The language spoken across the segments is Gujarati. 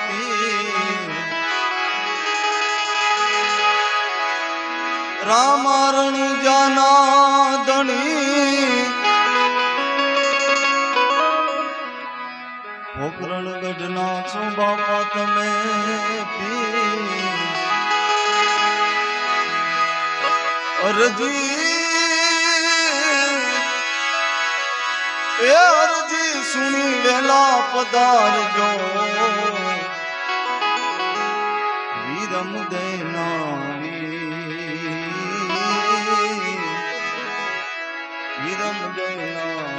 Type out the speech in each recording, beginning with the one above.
પીર રામારણી જાના પોકરણ ગઢના છો બાપા તમે અરજી. એ સુણી વેલા પધારજો વિરમ દેના વિરમ દેના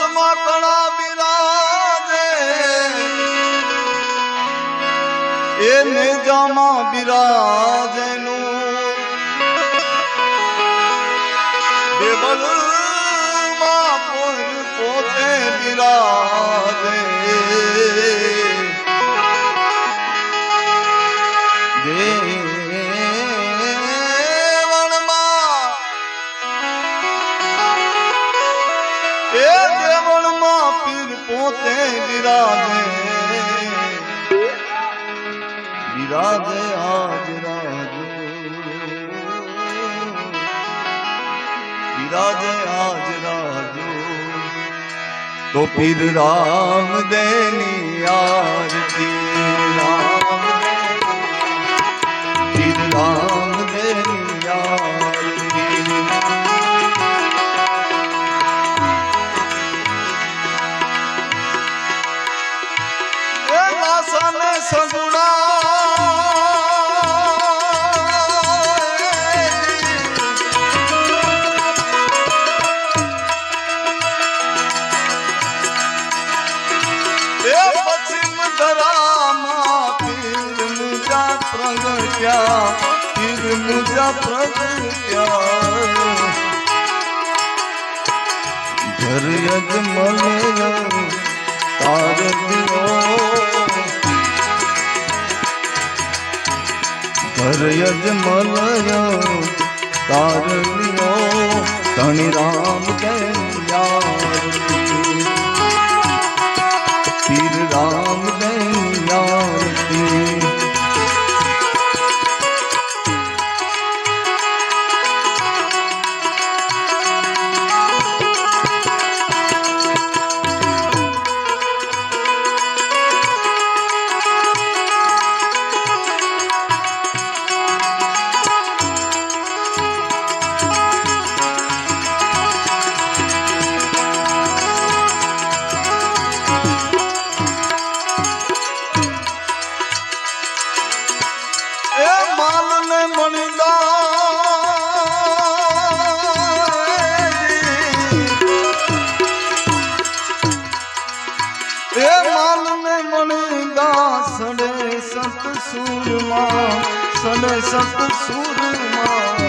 કળશમાં કળા બિરાજે. એ નેજામાં બિરાજેનું પોર પોતે બિરાજે. વિરાજે આજ રાજુ વિરાજે આજ રાજુ તો પીર રામ દેની આરતી મુજા પ્રભુ ઘર તાર દિયો ઘર યજમલય તાર દિયો ધણી રામ દયારતી સત સુરમાં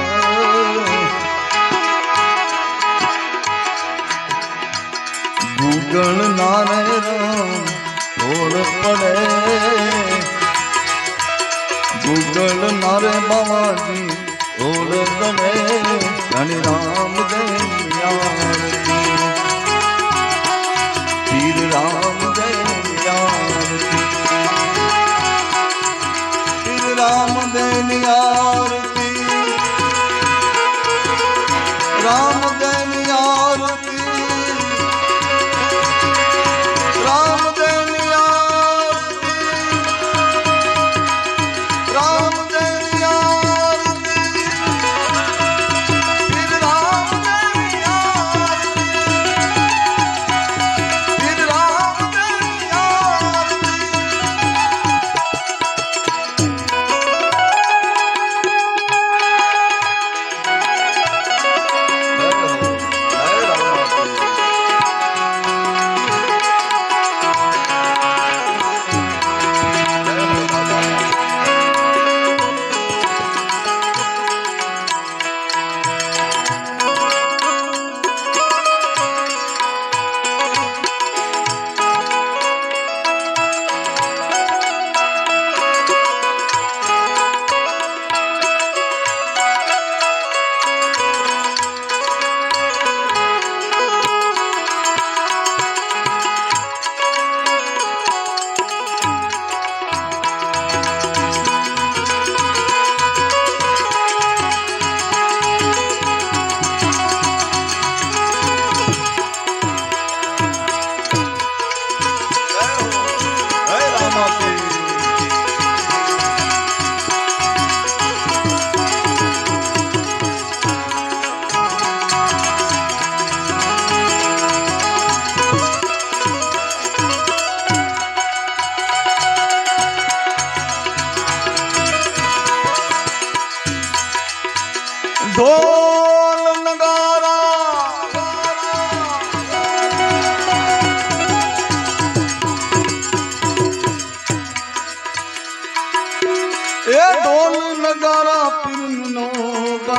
ગુગળ નારે રામ ઓળ પડે. ગુગલ નારે બાબાજી ઓળ પડે. ધણી રામ દયારતી રામ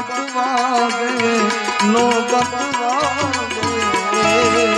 બતવાગે નો બતવાગે ઢોલ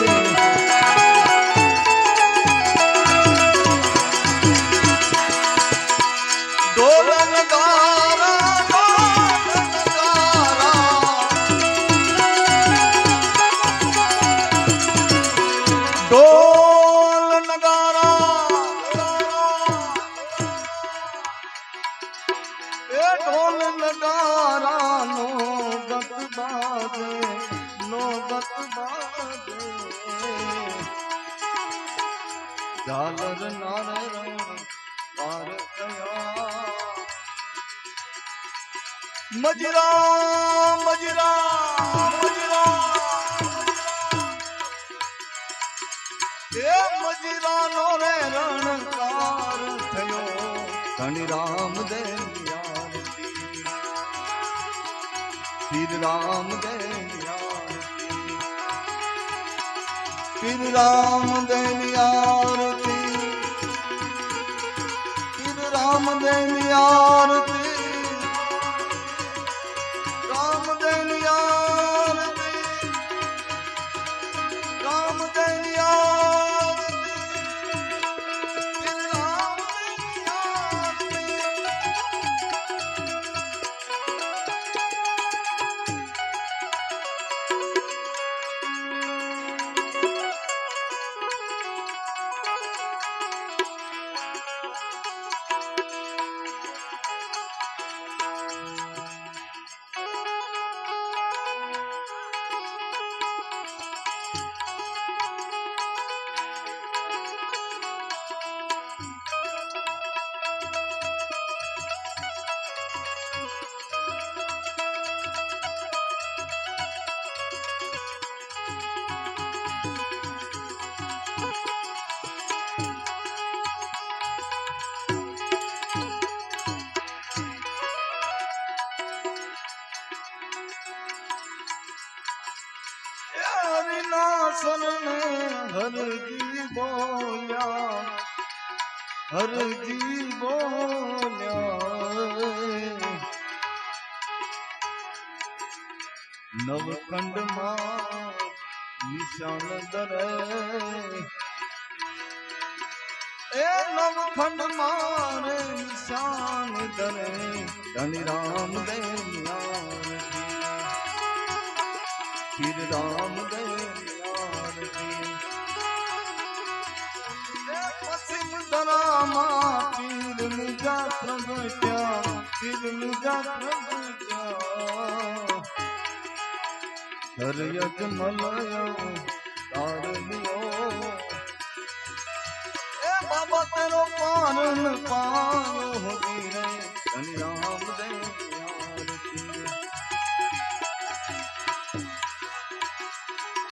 મજરા મજરા મજરા. એ મજીરાનો રે રણકાર થયો. ધણી રામ દેવયારતી પીર રામ દેવયારતી પીર રામ દેવયારતી પીર શરણે હરજી બોલ્યા હરજી બોલ્યા નવખંડમાં નિશાન દરે એ નવખંડ મારે નિશાન દરે ધણી રામ દેવ પીર રામ દેવયારતી પશ્ચિમ દરામાં પીર મુજા પ્રગટ્યા પીર મુજા પ્રગટ્યા હરયજ મલયો તારલિયો પારન